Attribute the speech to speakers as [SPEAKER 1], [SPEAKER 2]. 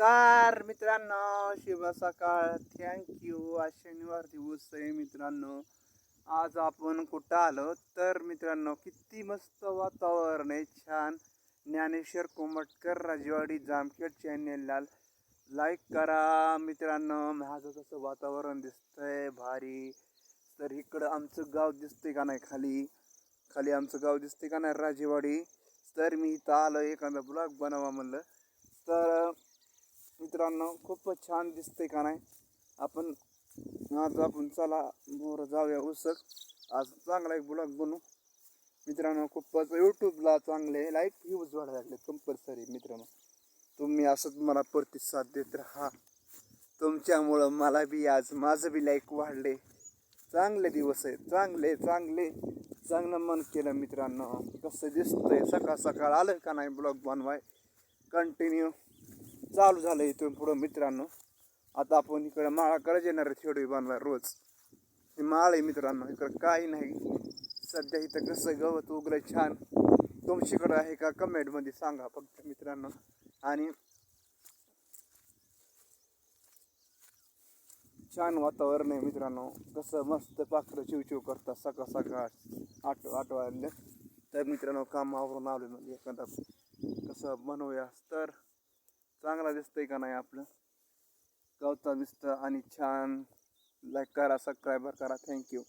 [SPEAKER 1] नमस्कार मित्रांनो शुभ सकाळ. थँक्यू आज शनिवार दिवस आहे मित्रांनो. आज आपण कुठं आलो? तर मित्रांनो किती मस्त वातावरण आहे. छान. ज्ञानेश्वर कोमटकर राजवाडी जामखेड चॅनेलला लाईक करा. मित्रांनो माझं कसं वातावरण दिसतंय भारी. तर इकडं आमचं गाव दिसतंय का नाही खाली? खाली आमचं गाव दिसतंय का नाही? राजेवाडी. तर मी इथं आलो एखादा ब्लॉग बनावा म्हणलं. तर मित्रांनो खूपच छान दिसते का नाही? आपण आज आपण चला मोर जाऊया उसक आज चांगला एक ब्लॉग बनू. मित्रांनो खूपच यूट्यूबला चांगले लाईक व्ह्यूज वाढायला लागले कंपल्सरी मित्रांनो. तुम्ही असंच मला प्रतिसाद देत राहा. तुमच्यामुळं मला बी आज माझं बी लाईक वाढले. चांगले दिवस आहे चांगले चांगले. चांगलं मन केलं मित्रांनो. कसं दिसतंय? सकाळ सकाळ आलं का नाही ब्लॉग बनवाय? कंटिन्यू चालू झालं इथून पुढं मित्रांनो. आता आपण इकडं माळाकडे येणार आहे थोडी बांधला रोज. हे माळ आहे मित्रांनो इकडं काही नाही. सध्या इथं कसं गवत उगलं छान. तुमच्याकडं आहे का कमेंटमध्ये सांगा फक्त मित्रांनो. आणि छान वातावरण आहे मित्रांनो. कसं मस्त पाखरं चिवचिव करतात सकाळ सकाळ आठ आठ वाजले. तर मित्रांनो कामावरून आलो म्हणजे एखादा कसं बनवूया. तर चांगला दिसतंय का नाही आपलं? गवता दिसतं आणि छान. लाईक करा सबस्क्राईबर करा. थँक्यू